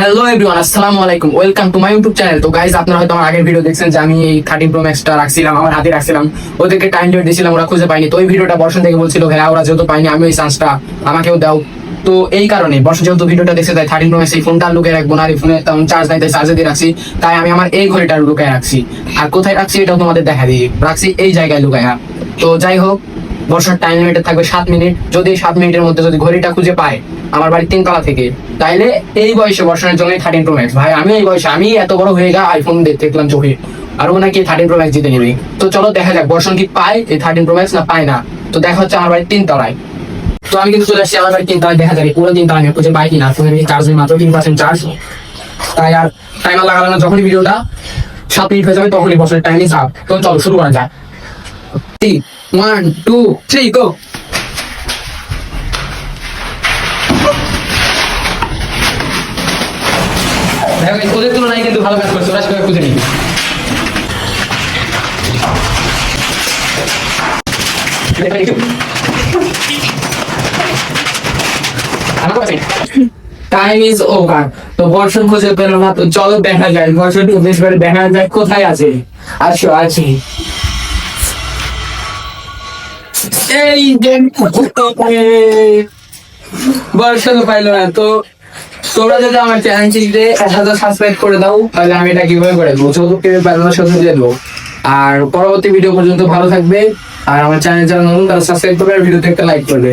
Hello everyone আসসালামু আলাইকুম। Welcome to my YouTube channel তো গাইজ আপনারা হয়তো আমার আগের ভিডিও দেখছেন যে আমি এই থার্টিন প্রো ম্যাক্সটা রাখছিলাম, আমার হাতে রাখছিলাম। ওদেরকে টাইম ডেট দিয়েছিলাম, ওরা খুঁজে পাইনি তো ওই ভিডিওটা বর্ষণ থেকে বলছিল, ভাইয়া, ওরা যেহেতু পাইনি আমি ওই চান্সটা আমাকেও দাও। তো এই কারণে বর্ষণ যেহেতু ভিডিওটা দেখতে তাই থার্টিন প্রো ম্যাক্স এই ফোনটা লুকিয়ে রাখব না। আর এই ফোনে তেমন চার্জ নাই, তাই চার্জে দিয়ে রাখছি। তাই আমি আমার এই ঘড়িটা লুকিয়ে রাখছি। আর কোথায় রাখছি, এটাও তোমাদের দেখা দিই। রাখছি এই জায়গায় লুকায়। তো যাই হোক বর্ষার টাইম লিমিটেড থাকবে সাত মিনিট যদি সাত মিনিটের মধ্যে যদি ঘড়িটা খুঁজে পায় আমার বাড়ির তিনতলা থেকে। তাইলে এই বয়সে বর্ষণের জন্য থার্টিন প্রো ম্যাক্স ভাই, আমি এই বয়সে, আমি এত বড় হয়ে গা আইফোন দেখলাম চোখে। আর নাকি থার্টিন প্রো ম্যাক্স জিতে নেবে। তো চলো দেখা যাক, বর্ষণ কি পায় এই থার্টিন প্রো ম্যাক্স না পায় না? তো দেখা হচ্ছে আমার বাড়ির তিনতলায় তো আমি কিন্তু চলে আসছি আমার বাড়ির তিনতলায় দেখা এই পুরো তিনতলা আমি খুঁজে পাই কিনা। ফোনের চার্জ মাত্র, তিন পার্সেন্ট চার্জ তাই আর টাইমার লাগালো না, যখনই ভিডিওটা সাত মিনিট হয়ে যাবে তখনই বছরের টাইমই চাপ তো চলো, শুরু করা যায় ওয়ান টু থ্রি গো দেখো এই ওদের তুলনায় কিন্তু ভালো কাজ করছে, ওরা সেভাবে খুঁজে নিই। টাইম ইজ ওভার তো বর্ষণ খুঁজে পেল না, তো চলো দেখা যায় বর্ষণ বেশ করে দেখা যায় কোথায় আছে। আসো আছি এই বর্ষণ পাইলো না, তো তোমরা যদি আমার চ্যানেলটিতে এক হাজার সাবস্ক্রাইব করে দাও, তাহলে আমি এটা কীভাবে করে দেবো। চৌদ্দ পারব না দিয়ে দেবো। আর পরবর্তী ভিডিও পর্যন্ত ভালো থাকবে। আর আমার চ্যানেল যারা নতুন, তারা সাবস্ক্রাইব করবে আর ভিডিওতে একটা লাইক করবে।